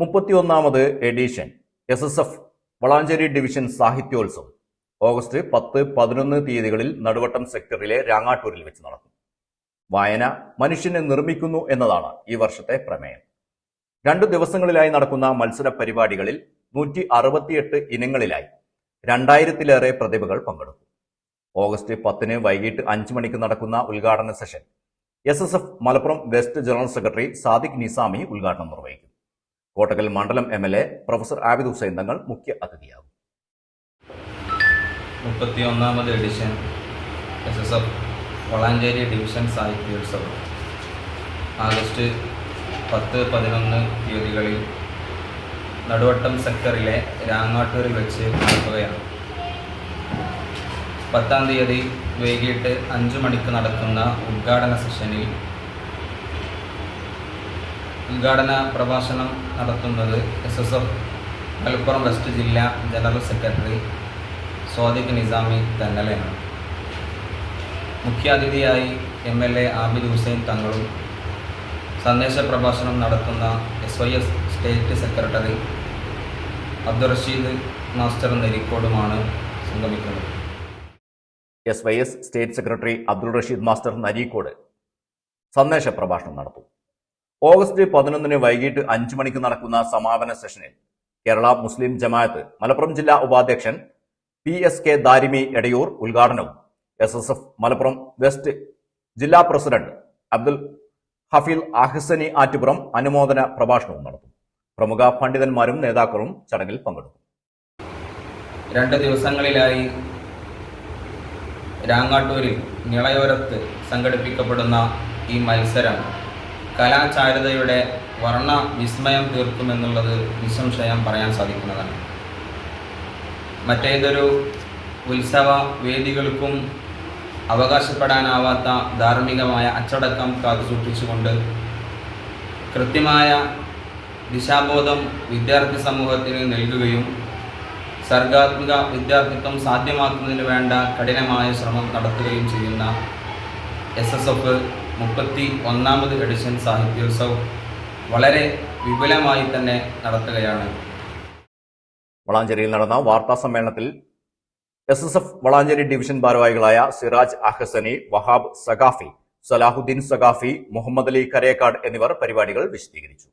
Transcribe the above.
മുപ്പത്തിയൊന്നാമത് edition S S F Valanchery division സാഹിത്യോത്സവം. August പത്ത് പതിനൊന്ന് തീയതികളിൽ നടുവട്ടം സെക്ടറിലെ രാങ്ങാട്ടൂരിൽ വെച്ച് നടക്കും. വായന മനുഷ്യനെ നിർമ്മിക്കുന്നു എന്നതാണ് ഈ വർഷത്തെ പ്രമേയം. രണ്ടു ദിവസങ്ങളിലായി നടക്കുന്ന മത്സര പരിപാടികളിൽ നൂറ്റി അറുപത്തിയെട്ട് ഇനങ്ങളിലായി രണ്ടായിരത്തിലേറെ പ്രതിഭകൾ പങ്കെടുക്കും. ഓഗസ്റ്റ് പത്തിന് വൈകിട്ട് അഞ്ച് മണിക്ക് നടക്കുന്ന ഉദ്ഘാടന session S S F Malappuram west general secretary Sadiq Nizami ഉദ്ഘാടനം നിർവഹിക്കും. കോട്ടക്കൽ മണ്ഡലം M L A professor Abid Hussain Thangal മുഖ്യ അതിഥിയാകും. മുപ്പത്തി ഒന്നാമത് edition S S F Valanchery division സാഹിത്യോത്സവം. August പത്ത് പതിനൊന്ന് തീയതികളിൽ നടുവട്ടം സെക്ടറിലെ രാങ്ങാട്ടൂരിൽ വെച്ച് നടക്കുകയാണ്. പത്താം തീയതി വൈകിട്ട് അഞ്ച് മണിക്ക് നടക്കുന്ന ഉദ്ഘാടന സെഷനിൽ ഉദ്ഘാടന പ്രഭാഷണം നടത്തുന്നത് S S F Malappuram west ജില്ലാ ജനറൽ സെക്രട്ടറി സ്വാദിഖ് നിസാമി തന്നലയാണ്. മുഖ്യാതിഥിയായി M L A Abid Hussain തങ്ങളും സന്ദേശ പ്രഭാഷണം നടത്തുന്ന S Y S state secretary Abdul Rasheed master നരിക്കോടുമാണ് സംഗമിക്കുന്നത്. S Y S state secretary Abdul Rasheed master Narikkode സന്ദേശ പ്രഭാഷണം നടത്തും. ഓഗസ്റ്റ് പതിനൊന്നിന് വൈകിട്ട് അഞ്ചു മണിക്ക് നടക്കുന്ന സമാപന സെഷനിൽ കേരള മുസ്ലിം ജമാഅത്ത് മലപ്പുറം ജില്ലാ ഉപാധ്യക്ഷൻ P S K Darimi Edayur ഉദ്ഘാടനവും S S F Malappuram west ജില്ലാ പ്രസിഡന്റ് അബ്ദുൽ ഹഫീൽ അഹ്സനി ആറ്റുപുറം അനുമോദന പ്രഭാഷണവും നടത്തും. പ്രമുഖ പണ്ഡിതന്മാരും നേതാക്കളും ചടങ്ങിൽ പങ്കെടുക്കും. രണ്ട് ദിവസങ്ങളിലായി രാങ്ങാട്ടൂരിൽ നിളയോരത്ത് സംഘടിപ്പിക്കപ്പെടുന്ന ഈ മത്സരം കലാചാരുതയുടെ വർണ വിസ്മയം തീർക്കുമെന്നുള്ളത് നിസ്സംശയം പറയാൻ സാധിക്കുന്നതാണ്. മറ്റേതൊരു ഉത്സവ വേദികൾക്കും അവകാശപ്പെടാനാവാത്ത ധാർമ്മികമായ അച്ചടക്കം കാത്തുസൂക്ഷിച്ചുകൊണ്ട് കൃത്യമായ ദിശാബോധം വിദ്യാർത്ഥി സമൂഹത്തിന് നൽകുകയും സർഗാത്മക വിദ്യാർത്ഥിത്വം സാധ്യമാക്കുന്നതിന് വേണ്ട കഠിനമായ ശ്രമം നടത്തുകയും ചെയ്യുന്ന എസ് എസ് എഫ് മുപ്പത്തി ഒന്നാമത് എഡിഷൻ സാഹിത്യോത്സവം വളരെ വിപുലമായി തന്നെ നടത്തുകയാണ്. വളാഞ്ചേരിയിൽ നടന്ന വാർത്താ സമ്മേളനത്തിൽ S S F Valanchery division ഭാരവാഹികളായ സിറാജ് അഹസനി വഹാബ് സഖാഫി സലാഹുദ്ദീൻ സഖാഫി മുഹമ്മദ് അലി കരേക്കാട് എന്നിവർ പരിപാടികൾ വിശദീകരിച്ചു.